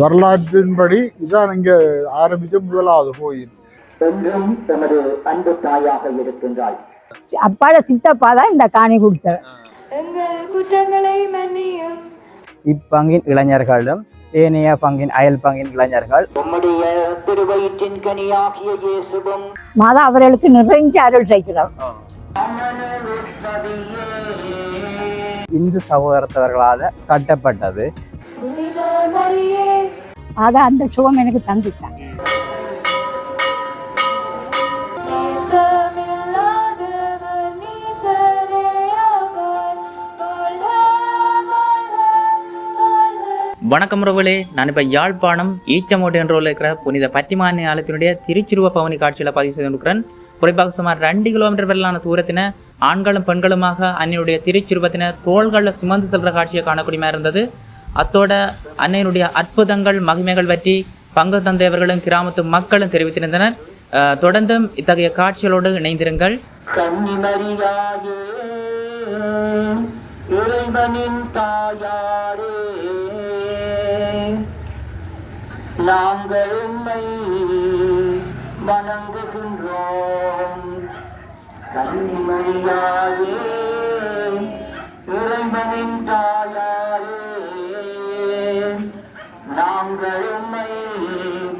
வரலாற்றின்படி இதான் இங்க ஆரம்பிச்ச முதலாவது கோயில். என்றும் தமது அன்பு தாயாக இருக்கின்றாள். அப்பாட சித்தப்பா தான் இந்த காணி மன்னியும். இப்பங்கின் இளைஞர்களும் ஏனைய பங்கின் அயல் பங்கின் இளைஞர்கள். உம்முடைய திருவயிற்றின் கனியாகிய இயேசுவும் மாதா அவர்களுக்கு நிறைஞ்ச அருள் செய்கிறார் இந்து சகோதரத்தவர்களால் கட்டப்பட்டது. அதை அந்த சுகம் எனக்கு தந்துட்டான் வணக்கம் உறவுகளே நான் இப்போ யாழ்ப்பாணம் ஈச்சமோட்டு என்ற ஊரில் இருக்கிற புனித பத்திமான ஆலயத்தினுடைய திருச்சிருவ பவனி காட்சியில் பதிவு செய்து கொண்டிருக்கிறேன். குறிப்பாக சுமார் ரெண்டு கிலோமீட்டர் வரலான தூரத்தின ஆண்களும் பெண்களுமாக அன்னையுடைய திருச்சிருவத்தின தோள்களில் சுமந்து செல்கிற காட்சியை காணக்கூடியமா இருந்தது. அத்தோட அன்னையினுடைய அற்புதங்கள் மகிமைகள் பற்றி பங்கு தந்தையவர்களும் கிராமத்து மக்களும் தெரிவித்திருந்தனர். தொடர்ந்தும் இத்தகைய காட்சிகளோடு இணைந்திருங்கள். இறைவனின் தாயாரே நாங்கள் உண்மை வணங்குகின்றோம். கன்னிமரியாயே இறைவனின் தாயாரே நாங்கள் உம்மை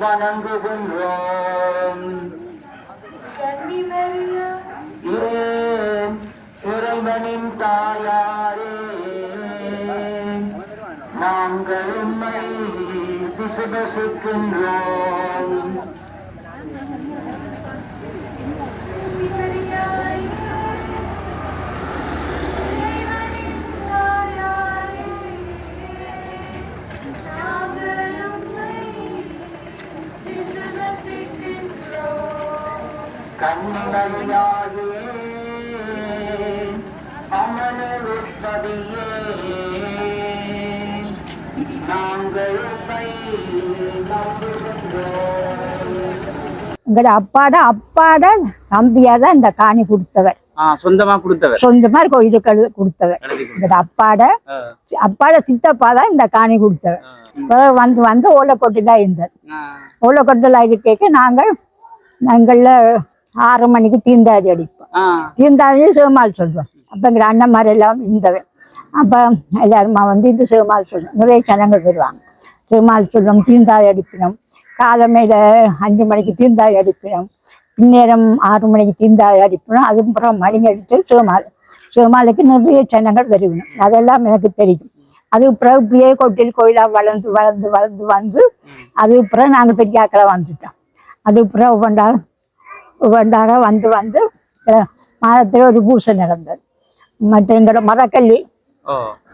வணங்குகின்றோம் இறைவனின் தாயாரே? நாங்கள் உம்மை விசுவசிக்கின்றோம் அமனருப்பதியே நாங்கள் எங்களோட அப்பாட அப்பாட தம்பியா தான் இந்த காணி கொடுத்தவர். சொந்தமா கொடுத்தவர். சொந்தமா கோயிலுக்கு எழுதி கொடுத்தவர். எங்களோட அப்பாட அப்பாட சித்தப்பா தான் இந்த காணி கொடுத்தவர். வந்து வந்து ஓலைக்கொட்டில இருந்தார். ஓலைக்கொட்டில் இருக்க நாங்கள் நாங்கள்ல ஆறு மணிக்கு தீந்தாடி அடிப்போம் தீந்தாடி சிவமால் சொல்லுவோம் அப்போ எங்கள் அண்ணன் மாதிரி எல்லாம் இருந்தது அப்போ எல்லாருமா வந்து இது சிவமால் சொல்லுவோம் நிறைய ஜனங்கள் வருவாங்க. சிவமால் சொல்லுவோம் தீந்தாடி அடிப்பினோம். காலமையில அஞ்சு மணிக்கு தீந்தாடி அடிப்பினோம். பின்னேரம் ஆறு மணிக்கு தீந்தாடி அடிப்பினோம். அதுக்கப்புறம் மணி அடித்து சிவமால் சிவமாலுக்கு நிறைய ஜனங்கள் வருவினோம். அதெல்லாம் எனக்கு தெரியும். அது பிறகு இப்படியே கொட்டில் கோயிலாக வளர்ந்து வளர்ந்து வளர்ந்து வந்து அது பிறகு நாங்கள் பெரியாக்களை வந்துட்டோம். அது பிறகு ஒவ்வொன்றாக ஒவ்வொன்றாக வந்து வந்து மாதத்தில் ஒரு பூசை நடந்தது. மற்ற எங்களோட மரக்கல்லி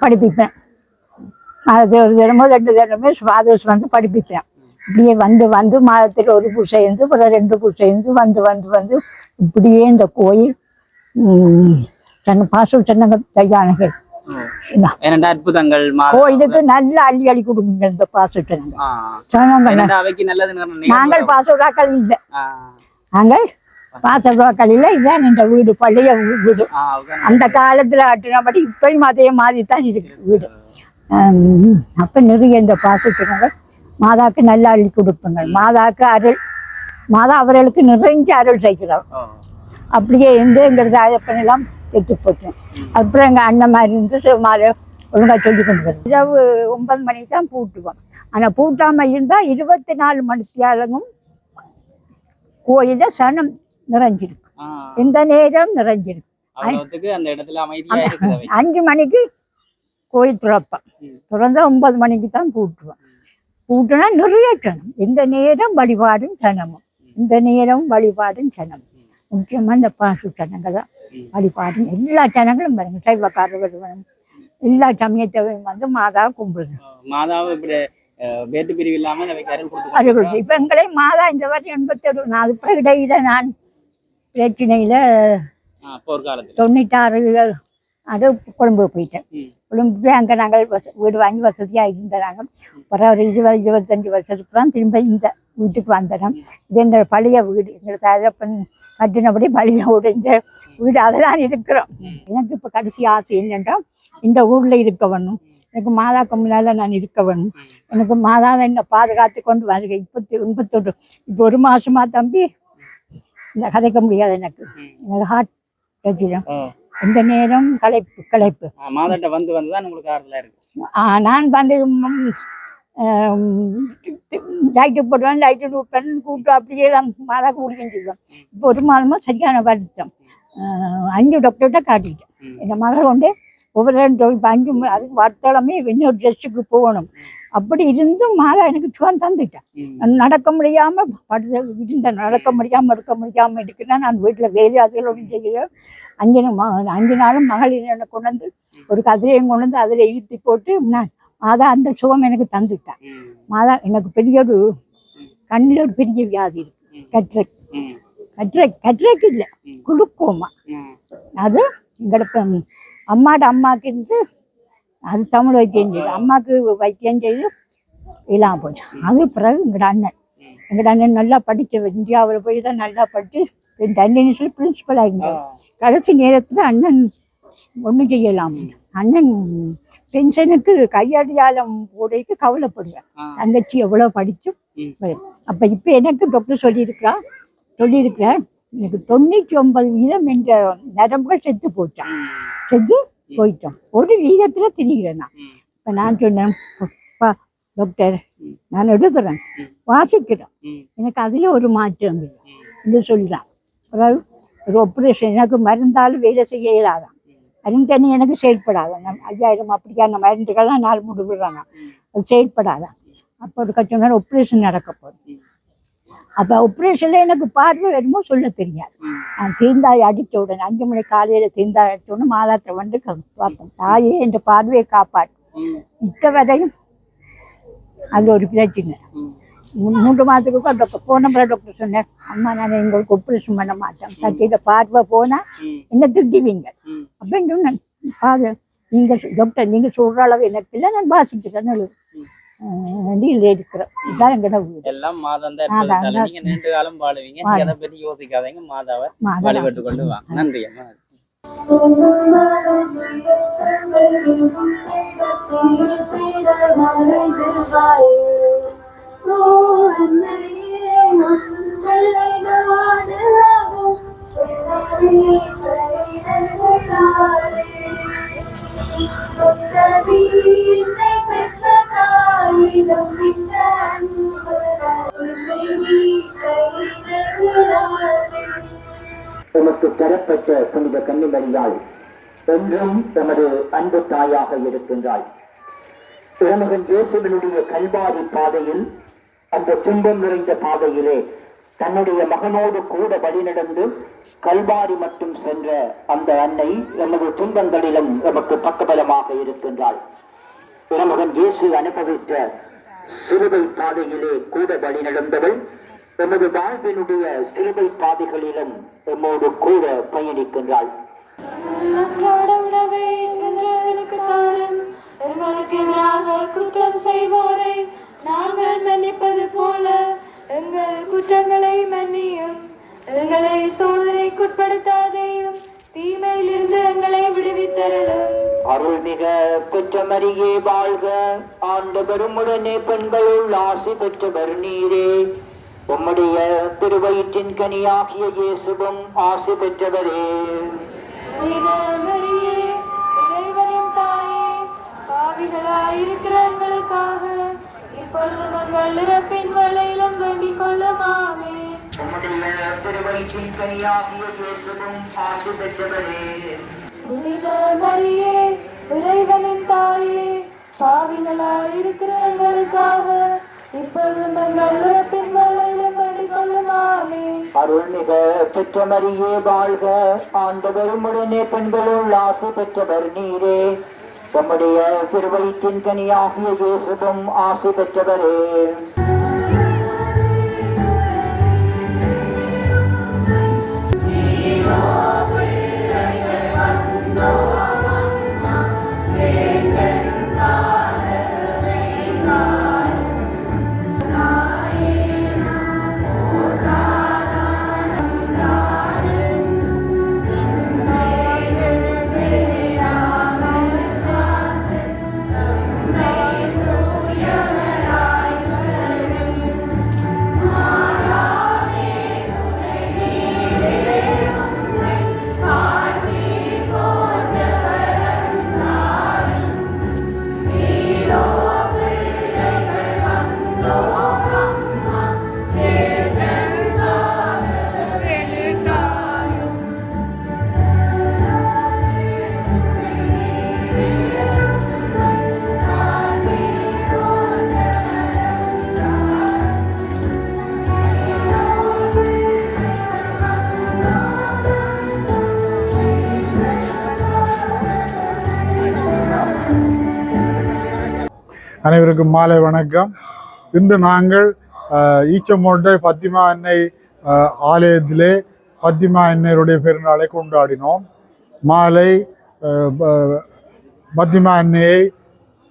படிப்பிப்பேன். மாதத்தில் ஒரு தினமோ ரெண்டு தினமோ ஃபாதர்ஸ் வந்து படிப்பிப்பேன். இப்படியே வந்து வந்து மாதத்தில் ஒரு பூசை இருந்து அப்புறம் ரெண்டு பூசை இருந்து வந்து வந்து வந்து இப்படியே இந்த கோயில் தன் பாசு சொன்னங்க இரண்டு அற்புதங்கள் கோயிலுக்கு நல்ல அள்ளி அள்ளி கொடுங்க இந்த பாசு சொன்னங்க ஆ. சொன்னாங்க இரண்டு அவைக்கு நல்லது நாங்கள் பாசுராக்கள் இல்லை. நாங்கள் இல்லை இதுதான் இந்த வீடு பழைய வீடு. அந்த காலத்துல கட்டினபடி இப்பயும் அதே மாதிரி தான் இருக்கு வீடு. அப்ப நிறைய இந்த பாசுக்கிறாங்க மாதாக்கு நல்ல அள்ளி கொடுப்புங்க மாதாக்கு அருள். மாதா அவர்களுக்கு நிறைஞ்ச அருள் செய்கிறார். அப்படியே இருந்து எங்கிறது ஐயப்பனெல்லாம் கெட்டு போட்டேன் அப்புறம் எங்கள் அண்ணன் மாதிரி இருந்து சிவமாலை ஒழுங்கா சொல்லி கொண்டு இரவு ஒன்பது மணிக்கு தான் பூட்டுவோம். ஆனால் பூட்டாமல் இருந்தால் இருபத்தி நாலு மணி தியாலமும் கோயில சனம் நிறைஞ்சிருக்கு. எந்த நேரம் நிறைஞ்சிருக்கு. அஞ்சு மணிக்கு கோயில் திறப்பேன். திறந்தா ஒன்பது மணிக்கு தான் பூட்டுவேன் பூட்டுனா நிறைய ஜனம் எந்த நேரம் வழிபாடும் ஜனமும் இந்த நேரம் வழிபாடும் ஜனம் முக்கியமாக இந்த பாசு ஜனங்கள் தான் வழிபாடும் எல்லா ஜனங்களும் பாருங்க. சைவக்காரர் வருவாங்க எல்லா சமயத்தையும் வந்து மாதா கும்பிடுங்க மாதாவை வேட்டு பிரிவு இல்லாம அவைக்கு அருள் கொடுத்து அருள் இப்ப எங்களை மாதா இந்த வருஷம் எண்பத்தொரு நான் அது பிறகு இடையில நான் பிரச்சனையில தொண்ணூத்தாறு அது கொழும்பு போயிட்டேன். கொழும்பு போய் அங்கே நாங்கள் வச- வீடு வாங்கி வசதியாக இருந்தாங்க ஒரு ஒரு இருபது இருபத்தஞ்சு வருஷத்துக்கு தான் திரும்ப இந்த வீட்டுக்கு வந்தோம் இது இந்த பழைய வீடு. எங்களுக்கு தகப்பன் கட்டினபடி பழைய இந்த வீடு அதெல்லாம் இருக்கிறோம். எனக்கு இப்போ கடைசி ஆசை என்னென்னா இந்த ஊரில் இருக்க வேணும். எனக்கு மாதாக்கு முன்னால நான் இருக்க வேணும். எனக்கு மாதா தான் என்னை பாதுகாத்து கொண்டு வருக இப்பத்தி எண்பத்தொன்று இப்போ ஒரு மாசமா தம்பி இந்த கதைக்க முடியாது எனக்கு. எனக்கு ஹார்ட் பிரச்சனை. எந்த நேரம் களைப்பு களைப்பு. மாதாட்ட வந்து வந்து தான் உங்களுக்கு ஆறுதலா இருக்கு. நான் வந்து லைட்டு போடுவேன் லைட்டு நூப்பேன் கூட்டு அப்படியே மாதா கூடியும் செய்வேன். இப்போ ஒரு மாதமா சரியான வருத்தம். அஞ்சு டாக்டர்கிட்ட காட்டிட்டேன். என் மகள் கொண்டு ஒவ்வொரு இப்போ அஞ்சு அதுக்கு வருத்தமே இன்னொரு ட்ரெஸ்ஸுக்கு போகணும். அப்படி இருந்தும் மாதா எனக்கு சுகம் தந்துட்டேன் நடக்க முடியாம படுத்து இருந்தேன் நடக்க முடியாம இருக்க முடியாம இருக்குன்னா நான் வீட்டுல வேலை அதுகளோடு செய்கிறேன் அஞ்சு அஞ்சு நாளும் மகளிர் என்னை கொண்டு வந்து ஒரு கதிரையும் கொண்டு வந்து அதில் இழுத்தி போட்டு நான் மாதா அந்த சுகம் எனக்கு தந்துட்டேன். மாதா எனக்கு பெரிய ஒரு கண்ணில் ஒரு பெரிய வியாதி இருக்கு. ம். கற்றை. கற்றைக்கு இல்லை. குளுக்கோமா. அது எங்களுக்கு அம்மாட அம்மாக்கு இருந்து அது தமிழ் வைத்தியம் செய்யுது அம்மாவுக்கு வைத்தியம் செய்து இல்லாம போச்சு அது பிறகு எங்கட அண்ணன். எங்கட அண்ணன் நல்லா படிக்க இந்தியாவில் போய் தான் நல்லா படிச்சு டென்னிஸில் பிரின்சிபல் ஆகிருந்தார் கடைசி நேரத்தில் அண்ணன் ஒன்றும் செய்யலாம். அண்ணன் பென்ஷனுக்கு கையடியாளம் போடைக்கு கவலைப்படுவேன். தங்கச்சி எவ்வளோ படிச்சும். அப்ப இப்போ எனக்கு டாக்டர் சொல்லியிருக்கிறா சொல்லியிருக்கிறேன் எனக்கு தொண்ணூற்றி ஒன்பது வீதம் என்ற நரம்புகள் செத்து போச்சான் செத்து போயிட்டோம். ஒரு நான். ம். இப்போ நான் சொன்னேன் "அப்பா, டாக்டர். நான் எழுதுறேன். வாசிக்கிறேன். எனக்கு அதுல ஒரு மாற்றம் இல்லை என்று சொல்லலாம் அதாவது ஒரு ஆப்ரேஷன் எனக்கு மருந்தாலும் வேலை செய்ய இயலாதான். மருந்தண்ணி எனக்கு செயல்படாதான். ஐயாயிரம் அப்படியான மருந்துகள்லாம் நாள் முடிவிடுறாங்க அது செயல்படாதான். அப்போ ஒரு கட்சி ஆப்ரேஷன் நடக்க போகுது அப்போ ஆப்ரேஷனில் எனக்கு பார்வை வருமோ சொல்ல தெரியாது. நான் தீந்தாய் அடித்த உடனே அஞ்சு மணி காலையில் தீந்தாய் அடித்த உடனே மாதாத்தை வந்து பார்த்தேன் தாயே என்ற பார்வையை காப்பாற்று. மிக்க வரையும் அது ஒரு பிரச்சனை. மூன்று மாதத்துக்கு டாக்டர் போன டாக்டர் சொன்னேன் அம்மா நான் எங்களுக்கு ஆப்ரேஷன் பண்ண மாட்டேன். சட்டியில் பார்வை போனால் ம். என்ன திட்டுவீங்க. அப்படின்னு சொன்னேன். பாரு நீங்க சொ- டாக்டர் நீங்க சொல்ற அளவு எனக்கு இல்லை. நான் வாசிக்கிறேன் டீல் இருக்கிறேன் இதான் எங்கட வீடு. எல்லாம் மாதம் தான். நீங்க நீண்ட காலம் வாழுவீங்க. வாழ. எதை பத்தி யோசிக்காதீங்க. மாதாவை மாதா வழிபட்டு கொண்டு வாங்க. நன்றி அம்மா. தரப்பட்ட புனித கன்னிமரியாள் என்றும் தமது அன்பு தாயாக இருக்கின்றாள். திருமகன் இயேசுவினுடைய கல்வாரி பாதையில் அந்த துன்பம் நிறைந்த பாதையிலே தன்னுடைய மகனோடு கூட வழிநடந்து கல்வாரி மட்டும் சென்ற அந்த அன்னை எமது துன்பங்களிலும் எமக்கு பக்கபலமாக இருக்கின்றாள். திருமகன் இயேசு அனுபவித்த சிலுவை பாதையிலே கூட வழிநடந்தவள் எமது வாழ்வினுடைய சிலுவை பாதைகளிலும் எம்மோடு கூட பயணிக்கின்றாள். குற்றம் செய்வோரை நாங்கள் மன்னிப்பது போல எங்கள் குற்றங்களை மன்னியும். எங்களை சோதனைக்குட்படுத்தாதேயும் தீமையிலிருந்து எங்களை விடுவித்தரலும் அருள்மிக பெற்றமரியே வாழ்க. ஆண்டவரும் உடனே பெண்களுள் ஆசி பெற்றவர் நீரே. உம்முடைய திருவயிற்றின் கனியாகிய இயேசுவும் ஆசி பெற்றவரே. புனித மரியே, இறைவனின் தாயே, பாவிகளாயிருக்கிற எங்களுக்காக இப்பொழுது எங்கள் இறப்பின் வேளையிலும் வேண்டிக் கொள்ளுமாமே. உம்முடைய திருவயிற்றின் கனியாகிய இயேசுவும் ஆசி பெற்றவரே. மரியே இறைவனின் தாயே பாவிகளாயிருக்கிற எங்களுக்காக இப்பொழுது எங்கள் இறப்பின் அருள்மிக பெற்றமரியே வாழ்க. ஆண்டவரும் உடனே பெண்களுள் ஆசை பெற்றவர் நீரே. உம்முடைய திருவயிற்றின் கனியாகிய இயேசுவும் ஆசை பெற்றவரே. அனைவருக்கும் மாலை வணக்கம். இன்று நாங்கள் ஈச்சமோட்டை பத்திமா அன்னை ஆலயத்திலே பத்திமா அன்னையருடைய பெருநாளை கொண்டாடினோம். மாலை பத்திமா அன்னையை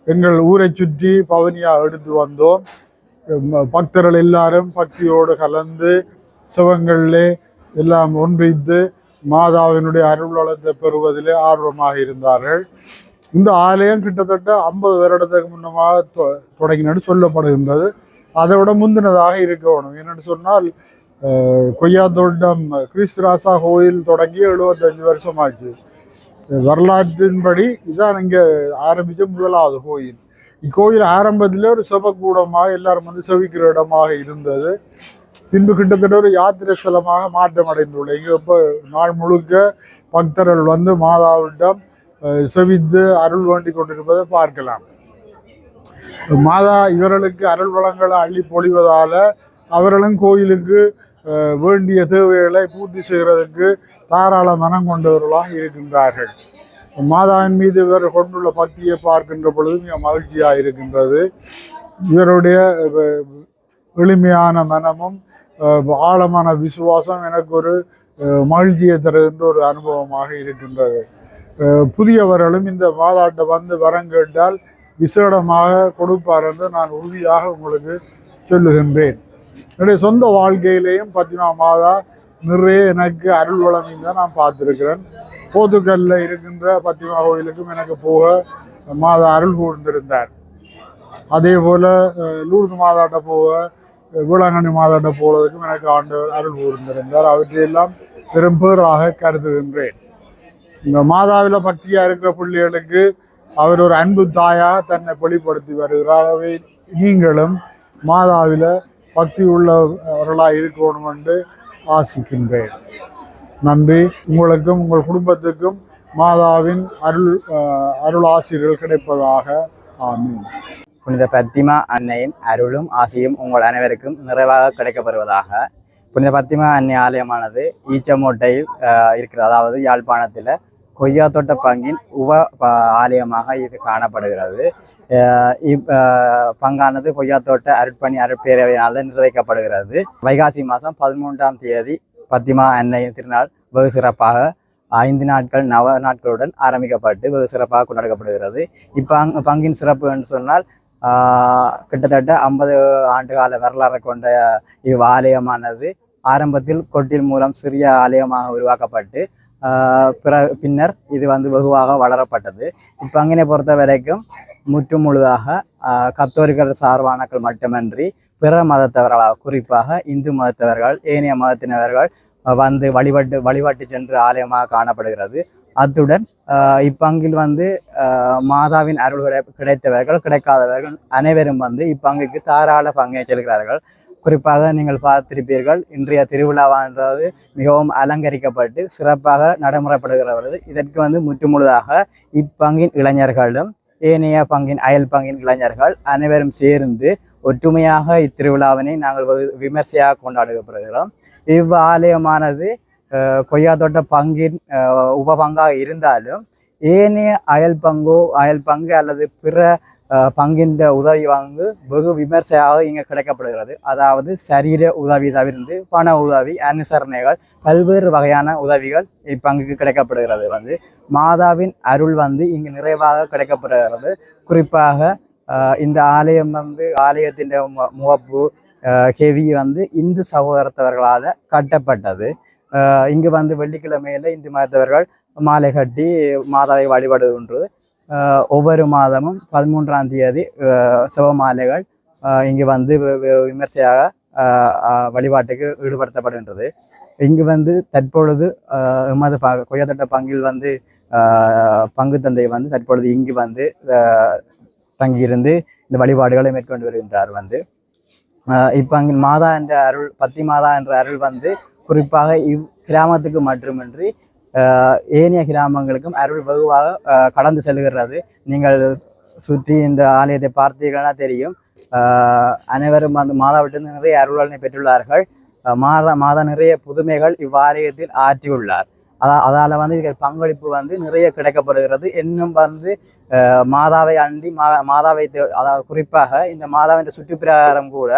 எங்கள் ஊரை சுற்றி பவனியா எடுத்து வந்தோம். பக்தர்கள் எல்லாரும் பக்தியோடு கலந்து சிவங்களிலே எல்லாம் ஒன்றித்து மாதாவினுடைய அருள் வளத்தை பெறுவதிலே ஆர்வமாக இருந்தார்கள். இந்த ஆலயம் கிட்டத்தட்ட ஐம்பது வருடத்துக்கு முன்னமாக தொ- சொல்லப்படுகின்றது. அதை விட முந்தினதாக இருக்கணும் என்னென்னு சொன்னால் கொய்யாத்தோட்டம் கிறிஸ்துராசா கோயில் தொடங்கி எழுபத்தஞ்சு வருஷம் ஆச்சு வரலாற்றின்படி இதான் இங்கே ஆரம்பித்த முதலாவது கோயில். இக்கோயில் ஆரம்பத்தில் ஒரு செபக்கூடமாக எல்லாரும் வந்து செவிக்கிற இடமாக இருந்தது. பின்பு கிட்டத்தட்ட ஒரு யாத்திரை ஸ்தலமாக மாற்றம் அடைந்துள்ளது இங்கே இப்போ நாள் முழுக்க பக்தர்கள் வந்து மாதாவிடம் செவித்து அருள் வேண்டி கொண்டிருப்பதை பார்க்கலாம். மாதா இவர்களுக்கு அருள் வளங்களை அள்ளி பொழிவதால அவர்களும் கோயிலுக்கு வேண்டிய தேவைகளை பூர்த்தி செய்கிறதுக்கு தாராள மனம் கொண்டவர்களாக இருக்கின்றார்கள். மாதாவின் மீது இவர் கொண்டுள்ள பக்தியை பார்க்கின்ற பொழுது மிக மகிழ்ச்சியாக இருக்கின்றது. இவருடைய எளிமையான மனமும் ஆழமான விசுவாசம் எனக்கு ஒரு மகிழ்ச்சியை தருகின்ற ஒரு அனுபவமாக இருக்கின்றது. புதியவர்களும் இந்த மாதாட்டை வந்து வரம் கேட்டால் விசேடமாக கொடுப்பார் என்று நான் உறுதியாக உங்களுக்கு சொல்லுகின்றேன். என்னுடைய சொந்த வாழ்க்கையிலேயும் பத்மா மாதா நிறைய எனக்கு அருள் வளமையும் நான் பார்த்துருக்கிறேன். போத்துக்கல்ல இருக்கின்ற பத்திமா கோயிலுக்கும் எனக்கு போக மாதா அருள் கூர்ந்திருந்தார். அதே போல் லூர்து மாதாட்ட போக வேளாங்கண்ணி மாதாட்ட போவதற்கும் எனக்கு ஆண்டவர் அருள் கூர்ந்திருந்தார். அவற்றையெல்லாம் பெரும்பேராக கருதுகின்றேன். இந்த மாதாவில் பக்தியா இருக்கிற பிள்ளைகளுக்கு அவர் ஒரு அன்பு தாயாக தன்னை வெளிப்படுத்தி வருகிறாரவே நீங்களும் மாதாவில பக்தி உள்ளவர்களாக இருக்கணும் என்று ஆசிக்கின்றேன். நன்றி. உங்களுக்கும் உங்கள் குடும்பத்துக்கும் மாதாவின் அருள் அருள் ஆசிரியர்கள் கிடைப்பதாக. ஆமீன். புனித பத்திமா அன்னையின் அருளும் ஆசையும் உங்கள் அனைவருக்கும் நிறைவாக கிடைக்கப்படுவதாக. புனித பத்திமா அன்னை ஆலயமானது ஈச்சமோட்டையில் இருக்கிறது. அதாவது யாழ்ப்பாணத்தில் கொய்யாத்தோட்ட பங்கின் உப ஆலயமாக இது காணப்படுகிறது. இப் பங்கானது கொய்யாத்தோட்ட அருட்பணி அருட்பேரவையினால் நிர்வகிக்கப்படுகிறது. வைகாசி மாதம் பதிமூன்றாம் தேதி பத்திமா அன்னை திருநாள் வெகு சிறப்பாக ஐந்து நாட்கள் நவ நாட்களுடன் ஆரம்பிக்கப்பட்டு வெகு சிறப்பாக கொண்டாடப்படுகிறது. இப்பங் பங்கின் சிறப்பு என்று சொன்னால் கிட்டத்தட்ட ஐம்பது ஆண்டு கால வரலாறு கொண்ட இவ் ஆலயமானது ஆரம்பத்தில் கொட்டில் மூலம் சிறிய ஆலயமாக உருவாக்கப்பட்டு பிற பின்னர் இது வந்து வெகுவாக வளரப்பட்டது. இப்பங்கினை பொறுத்த வரைக்கும் முற்று முழுதாக ஆஹ் கத்தோலிக்கர் சார்பானக்கள் மட்டுமன்றி பிற மதத்தவர்களாக குறிப்பாக இந்து மதத்தவர்கள் ஏனைய மதத்தினவர்கள் வந்து வழிபட்டு வழிபட்டு சென்று ஆலயமாக காணப்படுகிறது. அத்துடன் இப்பங்கில் வந்து மாதாவின் அருள் கிடைத்தவர்கள் கிடைக்காதவர்கள் அனைவரும் வந்து இப்பங்குக்கு தாராள பங்கேற்றிருக்கிறார்கள் செல்கிறார்கள். குறிப்பாக நீங்கள் பார்த்திருப்பீர்கள் இன்றைய திருவிழாவானது மிகவும் அலங்கரிக்கப்பட்டு சிறப்பாக நடைமுறைப்படுகிறது இதற்கு வந்து முற்றுமுழுதாக இப்பங்கின் இளைஞர்களும் ஏனைய பங்கின் அயல் பங்கின் இளைஞர்கள் அனைவரும் சேர்ந்து ஒற்றுமையாக இத்திருவிழாவினை நாங்கள் விமர்சையாக கொண்டாடுகப்படுகிறோம் இவ் ஆலயமானது கொய்யாத்தோட்ட பங்கின் உப பங்காக இருந்தாலும் ஏனைய அயல் பங்கோ அயல் பங்கு அல்லது பிற பங்கின்ற உதவி வாங்கு வெகு விமர்சையாக இங்கே கிடைக்கப்படுகிறது. அதாவது சரீர உதவி தவிர்த்து பண உதவி அனுசரணைகள் பல்வேறு வகையான உதவிகள் இப்பங்குக்கு கிடைக்கப்படுகிறது. வந்து மாதாவின் அருள் வந்து இங்கு நிறைவாக கிடைக்கப்படுகிறது. குறிப்பாக இந்த ஆலயம் வந்து ஆலயத்தின் மு- முகப்பு ஹெவி வந்து இந்து சகோதரத்தவர்களால் கட்டப்பட்டது. இங்கு வந்து வெள்ளிக்கிழமையில இந்து மதத்தவர்கள் மாலை கட்டி மாதாவை வழிபடுகின்றது. ஒவ்வொரு மாதமும் பதிமூன்றாம் தேதி சிவமாலைகள் இங்கு வந்து வி- விமர்சையாக வழிபாட்டுக்கு ஈடுபடுத்தப்படுகின்றது இங்கு வந்து தற்பொழுது எமது ப கொய்யாத்தட்ட பங்கில் வந்து பங்கு தந்தை வந்து தற்பொழுது இங்கு வந்து தங்கியிருந்து இந்த வழிபாடுகளை மேற்கொண்டு வருகின்றார் வந்து இப்போ அங்கு மாதா என்ற அருள் பத்தி மாதா என்ற அருள் வந்து குறிப்பாக இவ் கிராமத்துக்கு மட்டுமின்றி ஏனைய கிராமங்களுக்கும் அருள் வெகுவாக கடந்து செல்கிறது. நீங்கள் சுற்றி இந்த ஆலயத்தை பார்த்தீர்கள்னா தெரியும். அனைவரும் அந்த மாதாவிட்டிருந்து நிறைய அருள்களை பெற்றுள்ளார்கள். மாதா மாதா நிறைய புதுமைகள் இவ்வாலயத்தில் ஆற்றியுள்ளார். அதா அதால் வந்து இதுக்கு பங்களிப்பு வந்து நிறைய கிடைக்கப்படுகிறது. இன்னும் வந்து மாதாவை அண்டி மா மாதாவை அதாவது குறிப்பாக இந்த மாதாவின் சுற்றுப்பிரகாரம் கூட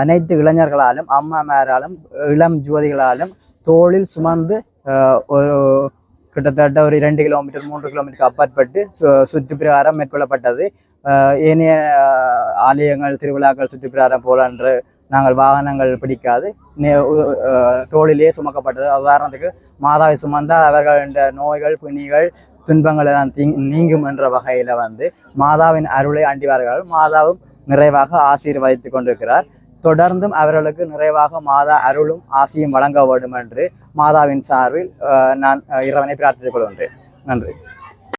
அனைத்து இளைஞர்களாலும் அம்மாமாராலும் இளம் ஜோதிகளாலும் தோளில் சுமந்து ஒரு கிட்டத்தட்ட ஒரு இரண்டு கிலோமீட்டர் மூன்று கிலோமீட்டருக்கு அப்பாற்பட்டு சு சுற்றுப்பிரகாரம் மேற்கொள்ளப்பட்டது. ஏனைய ஆலயங்கள் திருவிழாக்கள் சுற்றுப்பிரகாரம் போலன்று நாங்கள் வாகனங்கள் பிடிக்காது. தோளிலே சுமக்கப்பட்டது. உதாரணத்துக்கு மாதாவை சுமந்தால் அவர்களின் நோய்கள் பிணிகள் துன்பங்கள் எல்லாம் தீங் நீங்கும் என்ற வகையில் வந்து மாதாவின் அருளை அண்டிவார்கள். மாதாவும் நிறைவாக ஆசீர்வதித்து கொண்டிருக்கிறார். தொடர்ந்தும் அவர்களுக்கு நிறைவாக மாதா அருளும் ஆசையும் வழங்க வேண்டும் என்று மாதாவின் சார்பில் நான் இறைவனை பிரார்த்தித்துக் கொள்கின்றேன். நன்றி.